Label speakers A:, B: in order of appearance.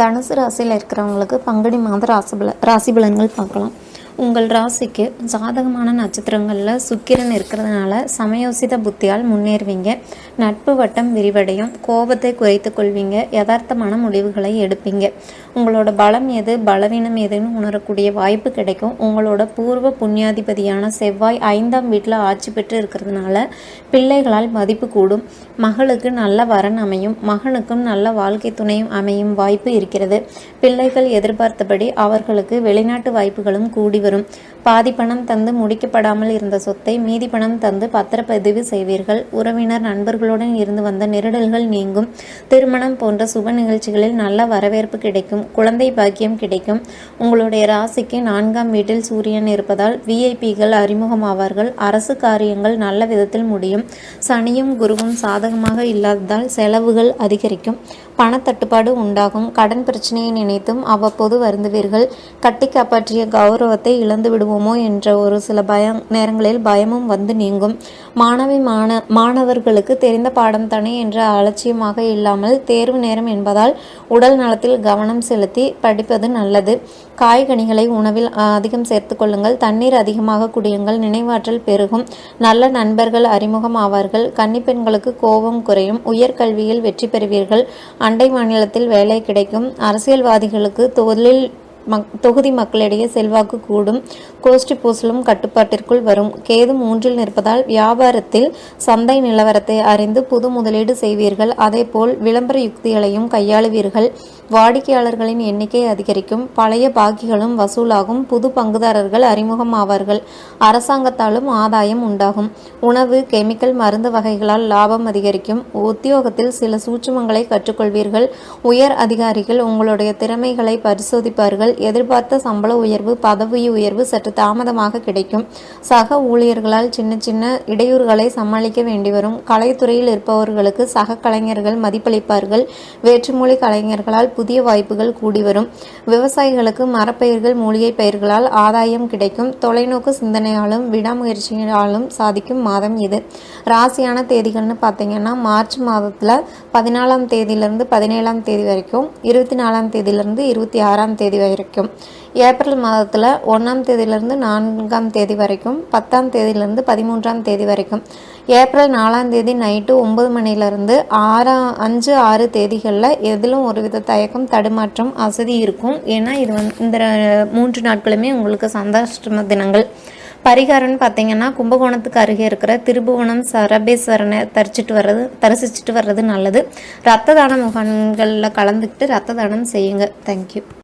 A: தனுசு ராசியில் இருக்கிறவங்களுக்கு பங்குனி மாத ராசி பல ராசி பலன்கள் பார்க்கலாம் உங்கள் ராசிக்கு ஜாதகமான நட்சத்திரங்களில் சுக்கிரன் இருக்கிறதுனால சமயோசித புத்தியால் முன்னேறுவீங்க நட்பு வட்டம் விரிவடையும் கோபத்தை குறைத்து கொள்வீங்க யதார்த்தமான முடிவுகளை எடுப்பீங்க உங்களோட பலம் எது பலவீனம் எதுன்னு உணரக்கூடிய வாய்ப்பு கிடைக்கும் உங்களோட பூர்வ புண்ணியாதிபதியான செவ்வாய் ஐந்தாம் வீட்டில் ஆட்சி பெற்று இருக்கிறதுனால பிள்ளைகளால் மதிப்பு கூடும் மகளுக்கு நல்ல வரன் அமையும் மகனுக்கும் நல்ல வாழ்க்கை துணையும் அமையும் வாய்ப்பு இருக்கிறது பிள்ளைகள் எதிர்பார்த்தபடி அவர்களுக்கு வெளிநாட்டு வாய்ப்புகளும் கூடி வரும் பாதி பணம் தந்து முடிக்கப்படாமல் இருந்த சொத்தை மீதி பணம் தந்து பத்திரப்பதிவு செய்வீர்கள் உறவினர் நண்பர்களுடன் இருந்து வந்த நெருடல்கள் நீங்கும் திருமணம் போன்ற சுப நிகழ்ச்சிகளில் நல்ல வரவேற்பு கிடைக்கும் குழந்தை பாக்கியம் கிடைக்கும் உங்களுடைய ராசிக்கு நான்காம் வீட்டில் சூரியன் இருப்பதால் விஐபிகள் அறிமுகமாவார்கள் அரசு காரியங்கள் நல்ல விதத்தில் முடியும் சனியும் குருவும் சாதகமாக இல்லாததால் செலவுகள் அதிகரிக்கும் பணத்தட்டுப்பாடு உண்டாகும் கடன் பிரச்சனையை நினைத்தும் அவ்வப்போது வருந்துவீர்கள் கட்டி காப்பாற்றிய கௌரவத்தை இழந்து விடுவோமோ என்ற ஒரு சில பய நேரங்களில் பயமும் வந்து நீங்கும் மாணவி மாண மாணவர்களுக்கு தெரிந்த பாடம் தானே என்ற அலட்சியமாக இல்லாமல் தேர்வு நேரம் என்பதால் உடல் நலத்தில் கவனம் செலுத்தி படிப்பது நல்லது காய்கனிகளை உணவில் அதிகம் சேர்த்து கொள்ளுங்கள் தண்ணீர் அதிகமாக குடியுங்கள் நினைவாற்றல் பெருகும் நல்ல நண்பர்கள் அறிமுகம் ஆவார்கள் கன்னிப்பெண்களுக்கு கோபம் குறையும் உயர்கல்வியில் வெற்றி பெறுவீர்கள் அண்டை மாநிலத்தில் வேலை கிடைக்கும் அரசியல்வாதிகளுக்கு தொழில் மக் தொகுதி மக்களிடையே செல்வாக்கு கூடும் கோஷ்டி பூசலும் கட்டுப்பாட்டிற்குள் வரும் கேது மூன்றில் நிற்பதால் வியாபாரத்தில் சந்தை நிலவரத்தை அறிந்து புது முதலீடு செய்வீர்கள் அதேபோல் விளம்பர யுக்திகளையும் கையாளுவீர்கள் வாடிக்கையாளர்களின் எண்ணிக்கை அதிகரிக்கும் பழைய பாக்கிகளும் வசூலாகும் புது பங்குதாரர்கள் அறிமுகம் ஆவார்கள் அரசாங்கத்தாலும் ஆதாயம் உண்டாகும் உணவு கெமிக்கல் மருந்து வகைகளால் லாபம் அதிகரிக்கும் உத்தியோகத்தில் சில சூட்சுமங்களை கற்றுக்கொள்வீர்கள் உயர் அதிகாரிகள் உங்களுடைய திறமைகளை பரிசோதிப்பார்கள் எதிர்பார்த்த சம்பள உயர்வு பதவி உயர்வு சற்று தாமதமாக கிடைக்கும் சக ஊழியர்களால் சின்ன சின்ன இடையூறுகளை சமாளிக்க வேண்டி வரும் கலைத்துறையில் இருப்பவர்களுக்கு சக கலைஞர்கள் மதிப்பளிப்பார்கள் வேற்றுமொழி கலைஞர்களால் புதிய வாய்ப்புகள் கூடி வரும் விவசாயிகளுக்கு மரப்பயிர்கள் மூலிகை பயிர்களால் ஆதாயம் கிடைக்கும் தொலைநோக்கு சிந்தனையாலும் விடாமுயற்சியாலும் சாதிக்கும் மாதம் இது ராசியான தேதிகள்னு பார்த்தீங்கன்னா மார்ச் மாதத்தில் பதினாலாம் தேதியிலிருந்து பதினேழாம் தேதி வரைக்கும் இருபத்தி நாலாம் தேதியிலிருந்து இருபத்தி ஆறாம் தேதி வரைக்கும் வரைக்கும் ஏப்ரல் மாதத்தில் ஒன்றாம் தேதியிலேருந்து நான்காம் தேதி வரைக்கும் பத்தாம் தேதியிலேருந்து பதிமூன்றாம் தேதி வரைக்கும் ஏப்ரல் நாலாம் தேதி நைட்டு ஒம்பது மணிலேருந்து ஆறாம் அஞ்சு ஆறு தேதிகளில் எதிலும் ஒருவித தயக்கம் தடுமாற்றம் அசதி இருக்கும் ஏன்னா இது வந்து இந்த மூன்று நாட்களுமே உங்களுக்கு சந்தாஷ்டம தினங்கள் பரிகாரம்னு பார்த்தீங்கன்னா கும்பகோணத்துக்கு அருகே இருக்கிற திருபுவனம் சரபேஸ்வரனை தரிச்சிட்டு வர்றது தரிசிச்சுட்டு வர்றது நல்லது ரத்த தான முகாம்களில் கலந்துக்கிட்டு ரத்த தானம் செய்யுங்க தேங்க்யூ